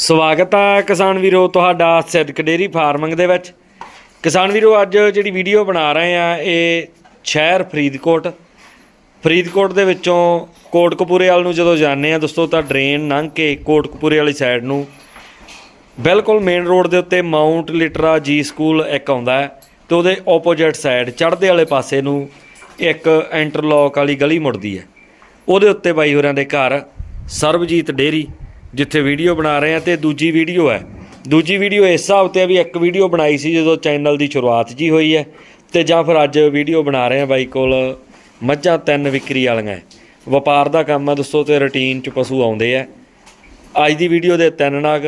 ਸਵਾਗਤ ਹੈ ਕਿਸਾਨ ਵੀਰੋ ਤੁਹਾਡਾ ਸਿੱਧਕ ਡੇਰੀ ਫਾਰਮਿੰਗ ਦੇ ਵਿੱਚ। ਕਿਸਾਨ ਵੀਰੋ, ਅੱਜ ਜਿਹੜੀ ਵੀਡੀਓ ਬਣਾ ਰਹੇ ਆ, ਇਹ ਸ਼ਹਿਰ ਫਰੀਦਕੋਟ। ਫਰੀਦਕੋਟ ਦੇ ਵਿੱਚੋਂ ਕੋਟਕਪੂਰੇ ਵਾਲ ਨੂੰ ਜਦੋਂ ਜਾਂਦੇ ਆ, ਦੋਸਤੋ ਤਾਂ ਡਰੇਨ ਲੰਘ ਕੇ ਕੋਟਕਪੂਰੇ ਵਾਲੀ ਸਾਈਡ ਨੂੰ ਬਿਲਕੁਲ ਮੇਨ ਰੋਡ ਦੇ ਉੱਤੇ ਮਾਊਂਟ ਲਿਟਰਾ ਜੀ ਸਕੂਲ ਇੱਕ ਆਉਂਦਾ ਹੈ ਤੇ ਉਹਦੇ ਆਪੋਜ਼ਿਟ ਸਾਈਡ ਚੜ੍ਹਦੇ ਵਾਲੇ ਪਾਸੇ ਨੂੰ ਇੱਕ ਇੰਟਰਲੌਕ ਵਾਲੀ ਗਲੀ ਮੁੜਦੀ ਹੈ। ਉਹਦੇ ਉੱਤੇ ਬਾਈ ਹੋਰਾਂ ਦੇ ਘਰ ਸਰਬਜੀਤ ਡੇਰੀ ਜਿੱਥੇ ਵੀਡੀਓ ਬਣਾ ਰਹੇ ਆ ਤੇ ਦੂਜੀ ਵੀਡੀਓ ਹੈ। ਦੂਜੀ ਵੀਡੀਓ ਇਸ ਹਿਸਾਬ ਤੇ ਵੀ ਇੱਕ ਵੀਡੀਓ ਬਣਾਈ ਸੀ ਜਦੋਂ ਚੈਨਲ ਦੀ ਸ਼ੁਰੂਆਤ ਜੀ ਹੋਈ ਹੈ ਤੇ ਜਾਂ ਫਿਰ ਅੱਜ ਵੀਡੀਓ ਬਣਾ ਰਹੇ ਆ ਬਾਈ ਕੋਲ ਮੱਝਾਂ ਤਿੰਨ ਵਿਕਰੀ ਵਾਲੀਆਂ ਵਪਾਰ ਦਾ ਕੰਮ ਆ ਦੋਸਤੋ ਤੇ ਰੁਟੀਨ ਚ ਪਸ਼ੂ ਆਉਂਦੇ ਆ ਅੱਜ ਦੀ ਵੀਡੀਓ ਦੇ ਤਿੰਨ ਨਾਗ,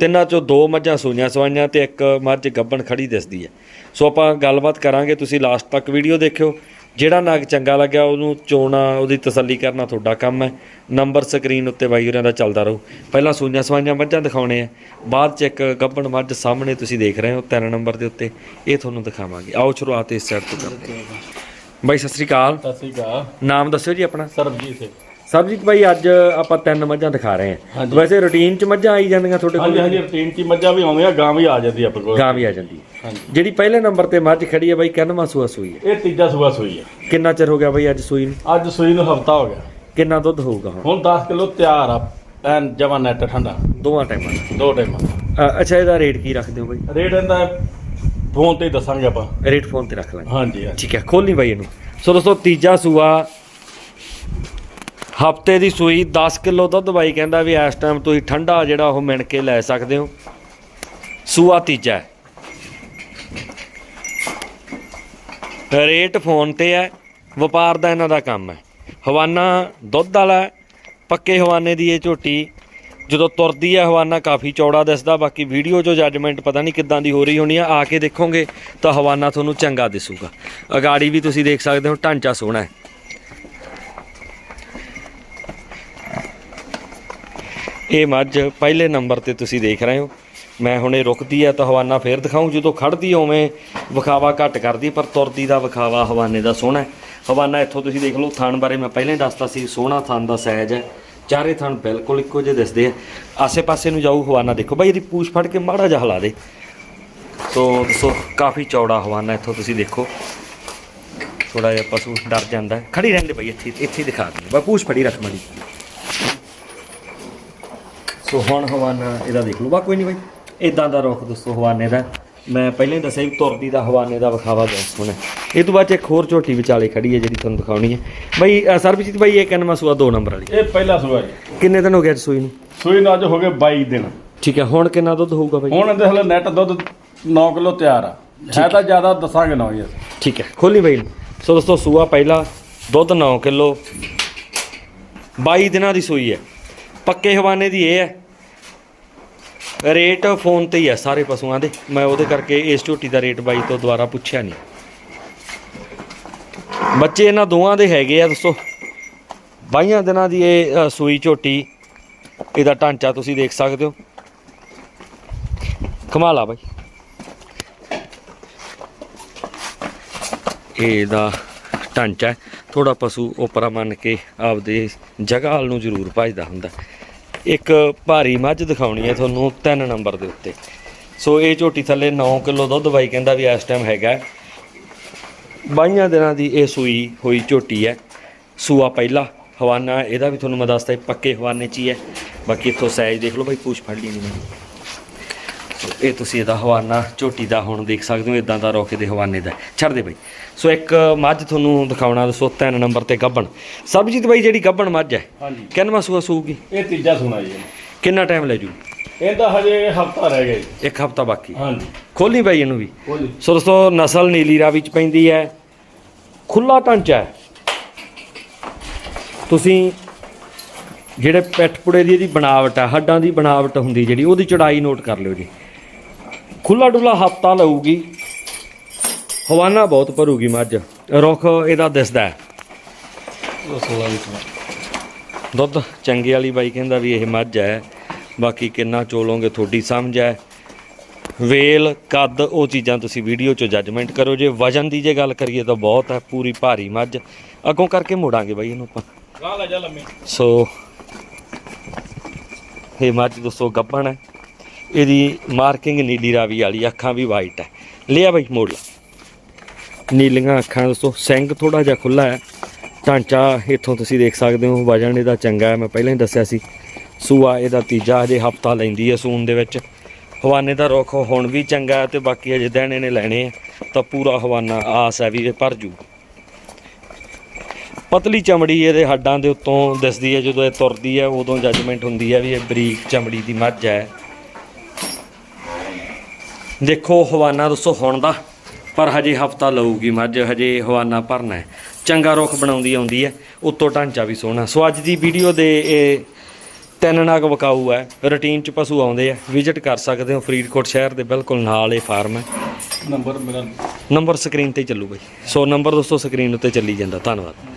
ਤਿੰਨਾਂ ਚੋਂ ਦੋ ਮੱਝਾਂ ਸੂਈਆਂ ਸਵਾਈਆਂ ਤੇ ਇੱਕ ਮੱਝ ਗੱਬਣ ਖੜੀ ਦਿਸਦੀ ਹੈ। ਸੋ ਆਪਾਂ ਗੱਲਬਾਤ ਕਰਾਂਗੇ, ਤੁਸੀਂ ਲਾਸਟ ਤੱਕ ਵੀਡੀਓ ਦੇਖਿਓ। ਜਿਹੜਾ ਨਾਗ ਚੰਗਾ ਲੱਗਿਆ ਉਹਨੂੰ ਚੋਣਾ ਉਹਦੀ ਤਸੱਲੀ ਕਰਨਾ ਤੁਹਾਡਾ ਕੰਮ ਹੈ। ਨੰਬਰ ਸਕਰੀਨ ਉੱਤੇ ਬਾਈ ਹੋਰਾਂ ਦਾ ਚੱਲਦਾ ਰਹੂ। ਪਹਿਲਾਂ ਸੂਈਆਂ ਸਵਾਈਆਂ ਮੱਝਾਂ ਦਿਖਾਉਣੇ ਆ। ਬਾਅਦ ਚ ਇੱਕ ਗੱਬਣ ਮੱਝ ਸਾਹਮਣੇ ਤੁਸੀਂ ਦੇਖ ਰਹੇ ਹੋ ਤਿੰਨ ਨੰਬਰ ਦੇ ਉੱਤੇ। ਇਹ ਤੁਹਾਨੂੰ ਦਿਖਾਵਾਂਗੇ। ਆਓ ਸ਼ੁਰੂਆਤ ਇਸ ਸਾਈਡ ਤੋਂ ਕਰਦੇ ਹਾਂ। ਬਾਈ ਸਤਿ ਸ੍ਰੀ ਅਕਾਲ। ਸਤਿ ਸ੍ਰੀ ਅਕਾਲ। ਨਾਮ ਦੱਸਿਓ ਜੀ ਆਪਣਾ। ਸਰਬਜੀਤ ਸਿੰਘ। ਸਰਬਜੀਤ ਭਾਈ ਅੱਜ ਆਪਾਂ ਤਿੰਨ ਮੱਝਾਂ ਦਿਖਾ ਰਹੇ ਹਾਂ। ਵੈਸੇ ਰੁਟੀਨ ਚ ਮੱਝਾਂ ਆਈ ਜਾਂਦੀਆਂ ਤੁਹਾਡੇ ਕੋਲ? ਹਾਂਜੀ ਰੂਟੀਨ ਚ ਮੱਝਾਂ ਵੀ ਆਉਂਦੀਆਂ ਗਾਂ ਵੀ ਆ ਜਾਂਦੀ ਆਪਣੇ ਕੋਲ। ਗਾਂ ਵੀ ਆ ਜਾਂਦੀ। ਹੈ ਜਿਹੜੀ ਪਹਿਲੇ ਨੰਬਰ ਤੇ ਮੱਝ ਖੜੀ ਹੈ ਬਾਈ ਕਿੰਨਵਾਂ ਸੂਆ ਸੂਈ ਹੈ? ਇਹ ਤੀਜਾ ਸੂਆ ਸੂਈ ਆ ਕਿੰਨਾ ਚਿਰ ਹੋ ਗਿਆ ਬਾਈ ਅੱਜ ਸੂਈ ਨੂੰ? ਅੱਜ ਸੂਈ ਨੂੰ ਹਫਤਾ ਹੋ ਗਿਆ। ਕਿੰਨਾ ਦੁੱਧ ਹੋਊਗਾ ਹੁਣ? ਹੁਣ 10 ਕਿਲੋ ਤਿਆਰ ਆ ਐਨ ਜਮਾ ਨੈਟ ਠੰਡਾ। ਦੋਵਾਂ ਟਾਈਮਾਂ ਦਾ। ਦੋ ਟਾਈਮਾਂ ਅੱਛਾ ਇਹਦਾ ਰੇਟ ਕੀ ਰੱਖਦੇ ਹੋ ਬਾਈ? ਰੇਟ ਇਹਦਾ ਫੋਨ ਤੇ ਹੀ ਦੱਸਾਂਗੇ ਆਪਾਂ। ਰੇਟ ਫੋਨ ਤੇ ਰੱਖ ਲਾਂਗੇ। ਹਾਂਜੀ ਠੀਕ ਹੈ ਖੋਲਣੀ ਬਾਈ ਇਹਨੂੰ। ਸੋ ਦੋਸਤੋ ਤੀਜਾ ਸੂਆ ਹਫ਼ਤੇ ਦੀ ਸੂਈ 10 ਕਿਲੋ ਦੁੱਧ ਬਾਈ ਕਹਿੰਦਾ ਵੀ ਇਸ ਟਾਈਮ ਤੁਸੀਂ ਠੰਡਾ ਜਿਹੜਾ ਉਹ ਮਿਣ ਕੇ ਲੈ ਸਕਦੇ ਹੋ। ਸੂਆ ਤੀਜਾ ਰੇਟ ਫੋਨ ਤੇ ਹੈ, ਵਪਾਰ ਦਾ ਇਹਨਾਂ ਦਾ ਕੰਮ ਹੈ। ਹਵਾਨਾ ਦੁੱਧ ਵਾਲਾ ਪੱਕੇ ਹਵਾਨੇ ਦੀ ਇਹ ਝੋਟੀ ਜਦੋਂ ਤੁਰਦੀ ਹੈ, ਹਵਾਨਾ ਕਾਫੀ ਚੌੜਾ ਦਿਸਦਾ, ਬਾਕੀ ਵੀਡੀਓ 'ਚੋਂ ਜੱਜਮੈਂਟ ਪਤਾ ਨਹੀਂ ਕਿੱਦਾਂ ਦੀ ਹੋ ਰਹੀ ਹੋਣੀ ਆ ਆ ਕੇ ਦੇਖੋਗੇ ਤਾਂ ਹਵਾਨਾ ਤੁਹਾਨੂੰ ਚੰਗਾ ਦਿਸੂਗਾ। ਅਗਾੜੀ ਵੀ ਤੁਸੀਂ ਦੇਖ ਸਕਦੇ ਹੋ, ਢਾਂਚਾ ਸੋਹਣਾ ਹੈ। ਇਹ ਮੱਝ ਪਹਿਲੇ ਨੰਬਰ ਤੇ ਤੁਸੀਂ ਦੇਖ ਰਹੇ ਹੋ। ਮੈਂ ਹੁਣੇ ਰੁਕਦੀ ਹੈ ਤਾਂ ਹਵਾਨਾ ਫੇਰ ਦਿਖਾਉਂ ਜਦੋਂ ਖੜਦੀ ਹੋਵੇਂ ਵਿਖਾਵਾ ਘੱਟ ਕਰਦੀ, ਪਰ ਤੁਰਦੀ ਦਾ ਵਿਖਾਵਾ ਹਵਾਨੇ ਦਾ ਸੋਹਣਾ ਹਵਾਨਾ, ਇੱਥੋਂ ਤੁਸੀਂ ਦੇਖ ਲਓ ਥਣ ਬਾਰੇ ਮੈਂ ਪਹਿਲਾਂ ਹੀ ਦੱਸਤਾ ਸੀ, ਸੋਹਣਾ ਥਣ ਦਾ ਸਾਈਜ਼ ਹੈ। ਚਾਰੇ ਥਣ ਬਿਲਕੁਲ ਇੱਕੋ ਜਿਹੇ ਦਿਸਦੇ ਆ। ਆਸੇ-ਪਾਸੇ ਨੂੰ ਜਾਊ ਹਵਾਨਾ ਦੇਖੋ। ਬਾਈ ਇਹਦੀ ਪੂਛ ਫੜ ਕੇ ਮਾੜਾ ਜਿਹਾ ਹਿਲਾ ਦੇ। ਸੋ ਦੱਸੋ, ਕਾਫੀ ਚੌੜਾ ਹਵਾਨਾ ਇੱਥੋਂ ਤੁਸੀਂ ਦੇਖੋ। ਥੋੜਾ ਜਿਹਾ ਪਸ਼ੂ ਡਰ ਜਾਂਦਾ ਹੈ। ਖੜੀ ਰਹਿੰਦੇ ਬਈ ਇੱਥੇ ਇੱਥੇ ਹੀ ਦਿਖਾ ਦਿੰਦੇ। ਬਾ ਪੂਛ ਫੜੀ ਰੱਖ ਮੜੀ ਸੋ ਹੁਣ ਹਵਾਨਾ ਇਹਦਾ ਦੇਖ ਲਓ। ਬਾ ਕੋਈ ਨਹੀਂ ਬਾਈ। ਇਦਾਂ ਦਾ ਰੁੱਖ ਦੋਸਤੋ ਹਵਾਨੇ ਦਾ। ਮੈਂ ਪਹਿਲਾਂ ਹੀ ਦੱਸਿਆ ਵੀ ਤੁਰਦੀ ਦਾ ਹਵਾਨੇ ਦਾ ਵਿਖਾਵਾ ਬਹੁਤ ਸੋਹਣਾ ਹੈ। ਇਹ ਤੋਂ ਬਾਅਦ ਇੱਕ ਹੋਰ ਝੋਟੀ ਵਿਚਾਲੇ ਖੜੀ ਹੈ ਜਿਹੜੀ ਤੁਹਾਨੂੰ ਦਿਖਾਉਣੀ ਹੈ। ਬਾਈ ਸਰਬਜੀਤ ਬਾਈ ਇਹ ਕਿੰਨਵਾਂ ਸੂਆ? ਦੋ ਨੰਬਰ ਵਾਲੀ। ਇਹ ਪਹਿਲਾ ਸੂਆ ਜੀ। ਕਿੰਨੇ ਦਿਨ ਹੋ ਗਏ ਅੱਜ ਸੂਈ ਨੂੰ? ਸੂਈ ਨੂੰ ਅੱਜ ਹੋ ਗਏ 22 ਦਿਨ। ਠੀਕ ਹੈ ਹੁਣ ਕਿੰਨਾ ਦੁੱਧ ਹੋਊਗਾ ਬਾਈ? ਹੁਣ ਇਹਦੇ ਹਲੇ ਨੈਟ ਦੁੱਧ 9 ਕਿਲੋ ਤਿਆਰ ਆ। ਹੈ ਤਾਂ ਜ਼ਿਆਦਾ ਦੱਸਾਂਗੇ ਨਾ ਜੀ। ਠੀਕ ਹੈ ਖੋਲੀ ਬਾਈ। ਸੋ ਦੋਸਤੋ ਸੂਆ ਪਹਿਲਾ ਦੁੱਧ 9 ਕਿਲੋ। 22 ਦਿਨਾਂ ਦੀ ਸੂਈ ਹੈ। ਪੱਕੇ ਹਵਾਨੇ ਦੀ ਇਹ ਹੈ। ਰੇਟ ਫੋਨ ਤੇ ਹੀ ਹੈ ਸਾਰੇ ਪਸ਼ੂਆਂ ਦੇ। ਮੈਂ ਉਹਦੇ ਕਰਕੇ ਇਸ ਝੋਟੀ ਦਾ ਰੇਟ ਬਾਈ ਤੋਂ ਦੁਬਾਰਾ ਪੁੱਛਿਆ ਨਹੀਂ। ਬੱਚੇ ਇਹਨਾਂ ਦੋਵਾਂ ਦੇ ਹੈਗੇ ਆ ਦੋਸਤੋ 22 ਦਿਨਾਂ ਦੀ ਇਹ ਸੂਈ ਝੋਟੀ, ਇਹਦਾ ਢਾਂਚਾ ਤੁਸੀਂ ਦੇਖ ਸਕਦੇ ਹੋ। ਕਮਾਲ ਆ ਬਾਈ। ਇਹਦਾ ਢਾਂਚਾ ਹੈ। ਥੋੜਾ ਪਸ਼ੂ ਉਪਰਾ ਮੰਨ ਕੇ ਆਪਦੇ ਜਗ੍ਹਾ ਵੱਲ ਨੂੰ ਜ਼ਰੂਰ ਭਜਦਾ ਹੁੰਦਾ। ਇੱਕ ਭਾਰੀ ਮੱਝ ਦਿਖਾਉਣੀ ਹੈ ਤੁਹਾਨੂੰ ਤਿੰਨ ਨੰਬਰ ਦੇ ਉੱਤੇ। ਸੋ ਇਹ ਝੋਟੀ ਥੱਲੇ 9 ਕਿਲੋ ਦੁੱਧ ਬਾਈ ਕਹਿੰਦਾ ਵੀ ਇਸ ਟਾਈਮ ਹੈਗਾ। ਬਾਈਆਂ ਦਿਨਾਂ ਦੀ ਇਹ ਸੂਈ ਹੋਈ ਝੋਟੀ ਹੈ। ਸੂਆ ਪਹਿਲਾ ਹਵਾਨਾ, ਇਹਦਾ ਵੀ ਤੁਹਾਨੂੰ ਮੈਂ ਦੱਸਦਾ ਪੱਕੇ ਹਵਾਨੇ 'ਚ ਹੀ ਹੈ। ਬਾਕੀ ਇੱਥੋਂ ਸਾਈਜ਼ ਦੇਖ ਲਓ ਬਾਈ, ਪੂਛ ਫੜ ਲਈ ਨਹੀਂ ਮੈਂ ਇਹ ਤੁਸੀਂ ਇਹਦਾ ਹਵਾਨਾ ਝੋਟੀ ਦਾ ਹੁਣ ਦੇਖ ਸਕਦੇ ਹੋ ਇਦਾਂ ਦਾ ਰੋਕੇ ਦੇ ਹਵਾਨੇ ਦਾ ਛੱਡ ਦੇ ਬਾਈ। ਸੋ ਇੱਕ ਮੱਝ ਤੁਹਾਨੂੰ ਦਿਖਾਉਣਾ ਦੱਸੋ ਤਿੰਨ ਨੰਬਰ ਤੇ ਗੱਬਣ। ਸਰਬਜੀਤ ਬਾਈ ਜਿਹੜੀ ਗੱਬਣ ਮੱਝ ਹੈ ਹਾਂਜੀ। ਕਿੰਨਵਾਂ ਸੂਆ ਸੂਗੀ ਇਹ ਤੀਜਾ ਸੂਣਾ ਜੀ। ਕਿੰਨਾ ਟਾਈਮ ਲੈ ਜੂ? ਇਹਦਾ ਹਜੇ ਹਫਤਾ ਰਹਿ ਗਿਆ ਜੀ। ਇੱਕ ਹਫਤਾ ਬਾਕੀ। ਹਾਂਜੀ। ਖੋਲੀ ਬਾਈ ਇਹਨੂੰ ਵੀ। ਬੋਲੀ ਸੋ ਦੋਸਤੋ ਨਸਲ ਨੀਲੀ ਰਾਵੀ ਚ ਪੈਂਦੀ ਹੈ ਖੁੱਲਾ ਢਾਂਚਾ ਹੈ। ਤੁਸੀਂ ਜਿਹੜੇ ਪਿੱਠ ਪੁੜੇ ਦੀ ਇਹਦੀ ਬਣਾਵਟ ਹੈ ਹੱਡਾਂ ਦੀ ਬਣਾਵਟ ਹੁੰਦੀ ਜਿਹੜੀ ਉਹਦੀ ਚੜਾਈ ਨੋਟ ਕਰ ਲਿਓ ਜੀ। ਖੁੱਲਾ ਡੁੱਲਾ ਹਫਤਾ ਲਊਗੀ। ਹਵਾਨਾ ਬਹੁਤ ਭਰੂਗੀ ਮੱਝ। ਰੁੱਖ ਇਹਦਾ ਦਿਸਦਾ ਹੈ। ਉਹ 16 ਲੀਟਰ ਦੁੱਧ ਚੰਗੇ ਵਾਲੀ ਬਾਈ ਕਹਿੰਦਾ ਵੀ ਇਹ ਮੱਝ ਹੈ। ਬਾਕੀ ਕਿੰਨਾ ਚੋਲੋਗੇ ਤੁਹਾਡੀ ਸਮਝ ਹੈ। ਵੇਲ ਕੱਦ ਉਹ ਚੀਜ਼ਾਂ ਤੁਸੀਂ ਵੀਡੀਓ 'ਚ ਜੱਜਮੈਂਟ ਕਰੋ। ਜੇ ਵਜਨ ਦੀ ਜੇ ਗੱਲ ਕਰੀਏ ਤਾਂ ਬਹੁਤ ਹੈ ਪੂਰੀ ਭਾਰੀ ਮੱਝ। ਅੱਗੋਂ ਕਰਕੇ ਮੋੜਾਂਗੇ ਬਾਈ ਇਹਨੂੰ ਆਪਾਂ। ਗਾਂ ਲੈ ਜਾ ਲੰਮੇ। ਸੋ ਇਹ ਮੱਝ ਦੋਸਤੋ ਗੱਭਣ ਹੈ। ਇਹਦੀ ਮਾਰਕਿੰਗ ਨੀਲੀ ਰਾਵੀ ਵਾਲੀ, ਅੱਖਾਂ ਵੀ ਵਾਈਟ ਹੈ। ਲਿਆ ਬਾਈ ਮੋੜ ਲਾ ਨੀਲੀਆਂ ਅੱਖਾਂ ਦੋਸਤੋ ਸਿੰਗ ਥੋੜਾ ਜਿਹਾ ਖੁੱਲਾ ਹੈ। ਢਾਂਚਾ ਇੱਥੋਂ ਤੁਸੀਂ ਦੇਖ ਸਕਦੇ ਹੋ, ਵਜਨ ਇਹਦਾ ਚੰਗਾ ਹੈ, ਮੈਂ ਪਹਿਲਾਂ ਹੀ ਦੱਸਿਆ ਸੀ। ਸੂਆ ਇਹਦਾ ਤੀਜਾ ਹਜੇ ਹਫਤਾ ਲੈਂਦੀ ਹੈ ਸੂਨ ਦੇ ਵਿੱਚ। ਹਵਾਨੇ ਦਾ ਰੁੱਖ ਹੁਣ ਵੀ ਚੰਗਾ ਹੈ ਤੇ ਬਾਕੀ ਅਜੇ ਦਹਿਣੇ ਨੇ ਲੈਣੇ ਆ, ਤਾਂ ਪੂਰਾ ਹਵਾਨਾ ਆਸ ਹੈ ਵੀ ਇਹ ਭਰ ਜੂ। ਪਤਲੀ ਚਮੜੀ ਇਹਦੇ ਹੱਡਾਂ ਦੇ ਉੱਤੋਂ ਦਿਸਦੀ ਹੈ, ਜਦੋਂ ਇਹ ਤੁਰਦੀ ਹੈ, ਉਦੋਂ ਜੱਜਮੈਂਟ ਹੁੰਦੀ ਹੈ ਵੀ ਇਹ ਬਰੀਕ ਚਮੜੀ ਦੀ ਮੱਝ ਹੈ। ਦੇਖੋ ਹਵਾਨਾ ਦੱਸੋ ਹੁਣ ਦਾ ਪਰ ਹਜੇ ਹਫਤਾ ਲਊਗੀ ਮੱਝ ਹਜੇ ਹਵਾਨਾ ਭਰਨਾ ਹੈ। ਚੰਗਾ ਰੁੱਖ ਬਣਾਉਂਦੀ ਆਉਂਦੀ ਹੈ ਉੱਤੋਂ ਢਾਂਚਾ ਵੀ ਸੋਹਣਾ। ਸੋ ਅੱਜ ਦੀ ਵੀਡੀਓ ਦੇ ਇਹ ਤਿੰਨ ਨਗ ਵਕਾਊ ਹੈ ਰੂਟੀਨ ਚ ਪਸ਼ੂ ਆਉਂਦੇ ਆ ਵਿਜ਼ਿਟ ਕਰ ਸਕਦੇ ਹੋ ਫਰੀਦਕੋਟ ਸ਼ਹਿਰ ਦੇ ਬਿਲਕੁਲ ਨਾਲ ਇਹ ਫਾਰਮ ਹੈ। ਨੰਬਰ ਮੇਰਾ ਨੰਬਰ ਸਕਰੀਨ ਤੇ ਚੱਲੂ ਬਈ। ਸੋ ਨੰਬਰ ਦੋਸਤੋ ਸਕਰੀਨ ਉੱਤੇ ਚੱਲੀ ਜਾਂਦਾ ਧੰਨਵਾਦ।